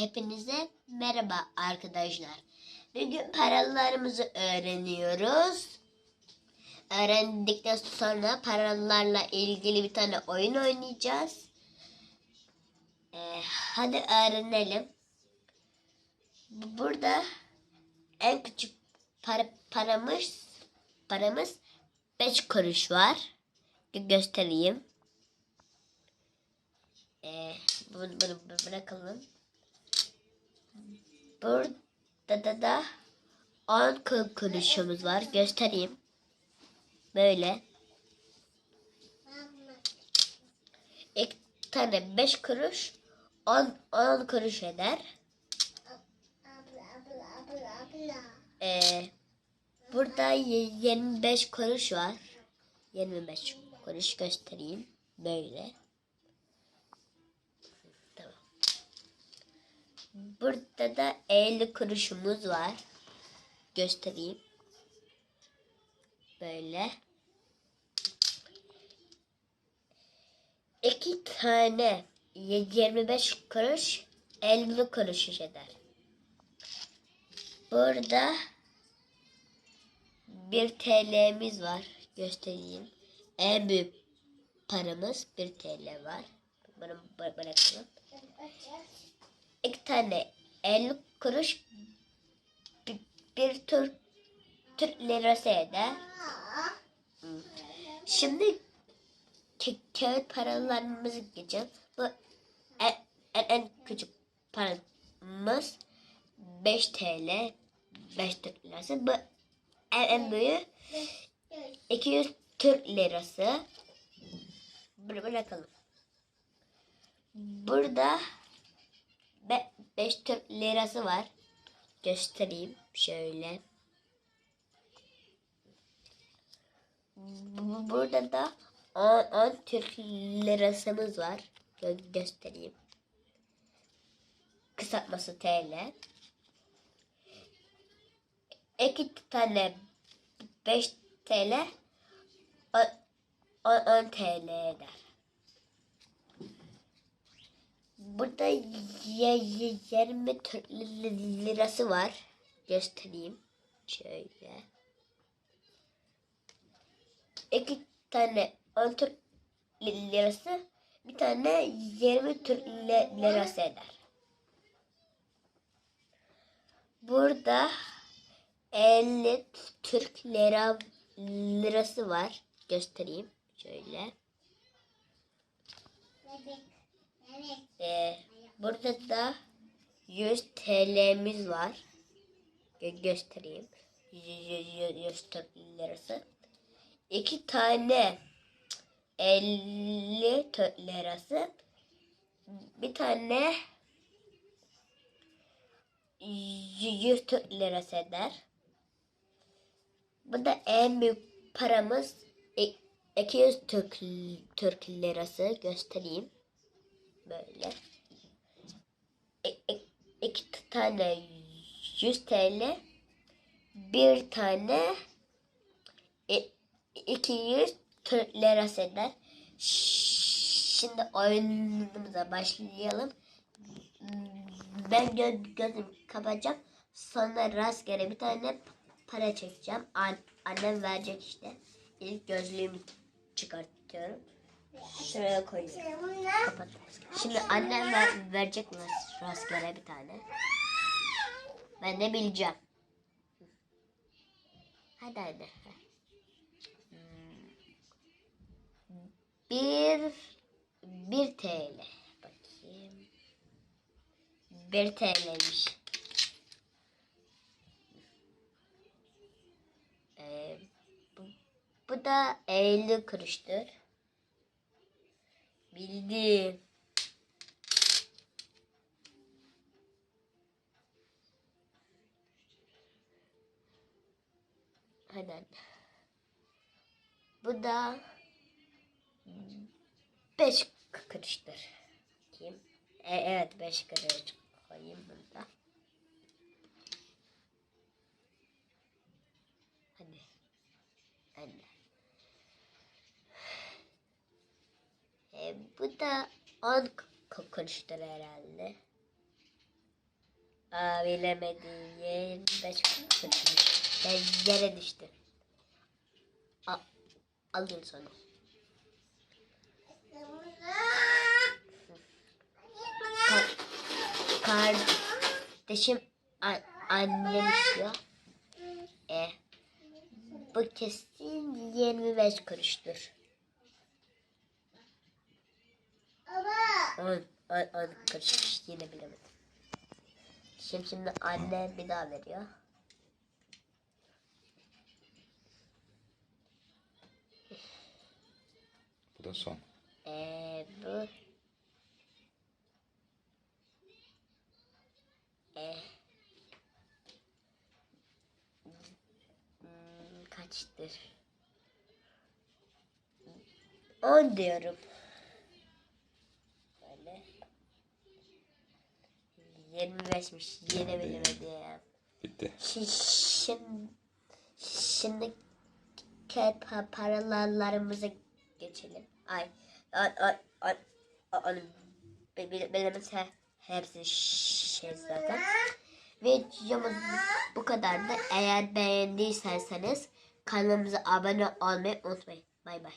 Hepinize merhaba arkadaşlar. Bugün paralarımızı öğreniyoruz. Öğrendikten sonra paralarla ilgili bir tane oyun oynayacağız. Ee, hadi öğrenelim. Burada en küçük para, paramız paramız 5 kuruş var. Gö- göstereyim. Ee, bunu, bunu bırakalım. Burada da, da 10 ku- kuruşumuz var. Göstereyim. Böyle. İki tane 5 kuruş 10 10 kuruş eder. Ee, burada y- 25 kuruş var. 25 kuruş göstereyim. Böyle. Burada da 50 kuruşumuz var. Göstereyim. Böyle. İki tane y- 25 kuruş 50 kuruş eder. Burada bir TL'miz var. Göstereyim. En büyük paramız 1 TL var. Bunu bı- bırakalım. İki tane 50 kuruş bir, bir Türk, Türk lirası eder. Şimdi ka- kağıt paralarımızı geçeceğim. Bu en, en, en küçük paramız 5 TL 5 Türk lirası. Bu en, en büyüğü 200 Türk lirası. Bırakalım. Burada 5 Türk lirası var. Göstereyim şöyle. Bu- Burada da 10, 10 Türk lirasımız var. Gö- göstereyim. Kısaltması TL. İki tane 5 TL 10, 10 TL eder. Burada ye, ye, 20 Türk li- lirası var. Göstereyim. Şöyle. İki tane 10 Türk li- lirası bir tane 20 Türk li- lirası eder. Burada 50 Türk lira lirası var. Göstereyim. Şöyle. Ee, burada da 100 TL'miz var. Gö- göstereyim. 100, 100 Türk lirası. İki tane 50 Türk lirası. Bir tane 100 Türk lirası eder. Bu da en büyük paramız İ- 200 Türk, Türk lirası göstereyim. Böyle. İ- İ- iki tane 100 TL. Bir tane i- 200 Türk lirası eder. Şimdi oyunumuza başlayalım. Ben gö- gözüm kapatacağım. Sonra rastgele bir tane para çekeceğim. An annem verecek işte. İlk gözlüğümü çıkartıyorum. Şuraya. Kapat. Şimdi annem ver, verecek mi rastgele bir tane? Ben de bileceğim. Hadi hadi. Hmm. Bir bir TL. Bakayım. Bir TL'ymiş. Ee, bu, bu da 50 kuruştur. Bildim. Aynen. Bu da 5 kuruştur. Bakayım. E, evet 5 kuruş koyayım burada. Hadi. Anne. E, bu da 10 kuruştur herhalde. Aa bilemedim. 25 kuruşmuş. Ben yere düştü. Al, alayım sana. Ka- kardeşim a- annem istiyor. E, bu kesin 25 kuruştur. 10, 10, 10 kuruş yine bilemedim. Şimdi, şimdi anne bir daha veriyor. Bu da son. Ee, bu ee, hmm, kaçtır? 10 diyorum. Böyle. 25'miş. Yine bilemedim. Bitti. Şi- Şimdi, şimdi pa- paralarımıza geçelim. Ay, ay, ay, ay, be- benim he, hepsi şey zaten. Videomuz bu kadardı. Eğer beğendiyseniz kanalımıza abone olmayı unutmayın. Bay bay.